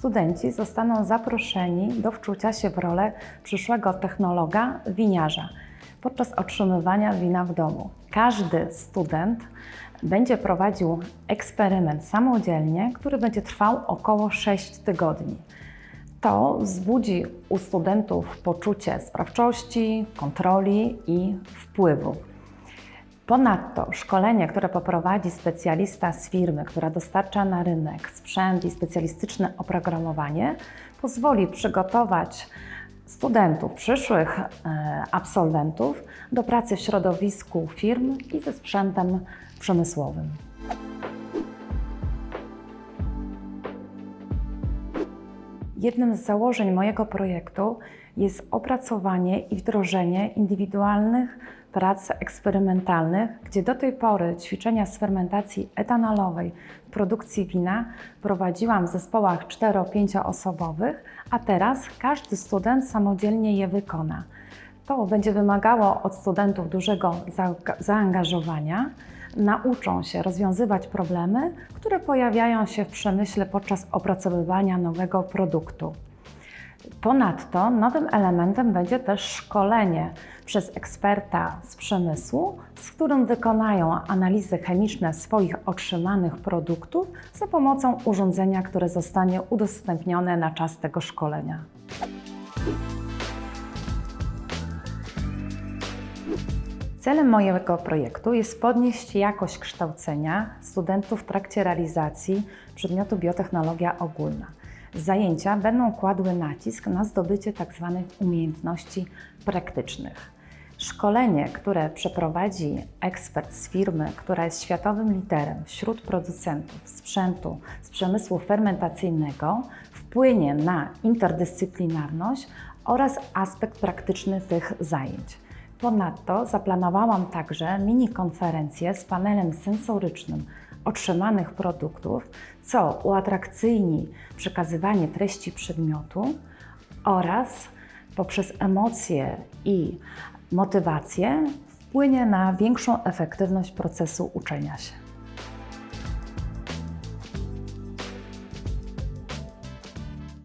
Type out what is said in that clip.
Studenci zostaną zaproszeni do wczucia się w rolę przyszłego technologa winiarza podczas otrzymywania wina w domu. Każdy student będzie prowadził eksperyment samodzielnie, który będzie trwał około 6 tygodni. To wzbudzi u studentów poczucie sprawczości, kontroli i wpływu. Ponadto szkolenie, które poprowadzi specjalista z firmy, która dostarcza na rynek sprzęt i specjalistyczne oprogramowanie, pozwoli przygotować studentów, przyszłych e, absolwentów do pracy w środowisku firm i ze sprzętem przemysłowym. Jednym z założeń mojego projektu jest opracowanie i wdrożenie indywidualnych prac eksperymentalnych, gdzie do tej pory ćwiczenia z fermentacji etanolowej w produkcji wina prowadziłam w zespołach 4-5 osobowych, a teraz każdy student samodzielnie je wykona. To będzie wymagało od studentów dużego za- zaangażowania. Nauczą się rozwiązywać problemy, które pojawiają się w przemyśle podczas opracowywania nowego produktu. Ponadto nowym elementem będzie też szkolenie przez eksperta z przemysłu, z którym wykonają analizy chemiczne swoich otrzymanych produktów za pomocą urządzenia, które zostanie udostępnione na czas tego szkolenia. Celem mojego projektu jest podnieść jakość kształcenia studentów w trakcie realizacji przedmiotu biotechnologia ogólna. Zajęcia będą kładły nacisk na zdobycie tzw. umiejętności praktycznych. Szkolenie, które przeprowadzi ekspert z firmy, która jest światowym liderem wśród producentów sprzętu z przemysłu fermentacyjnego, wpłynie na interdyscyplinarność oraz aspekt praktyczny tych zajęć. Ponadto zaplanowałam także mini konferencję z panelem sensorycznym otrzymanych produktów, co uatrakcyjni przekazywanie treści przedmiotu oraz poprzez emocje i motywację wpłynie na większą efektywność procesu uczenia się.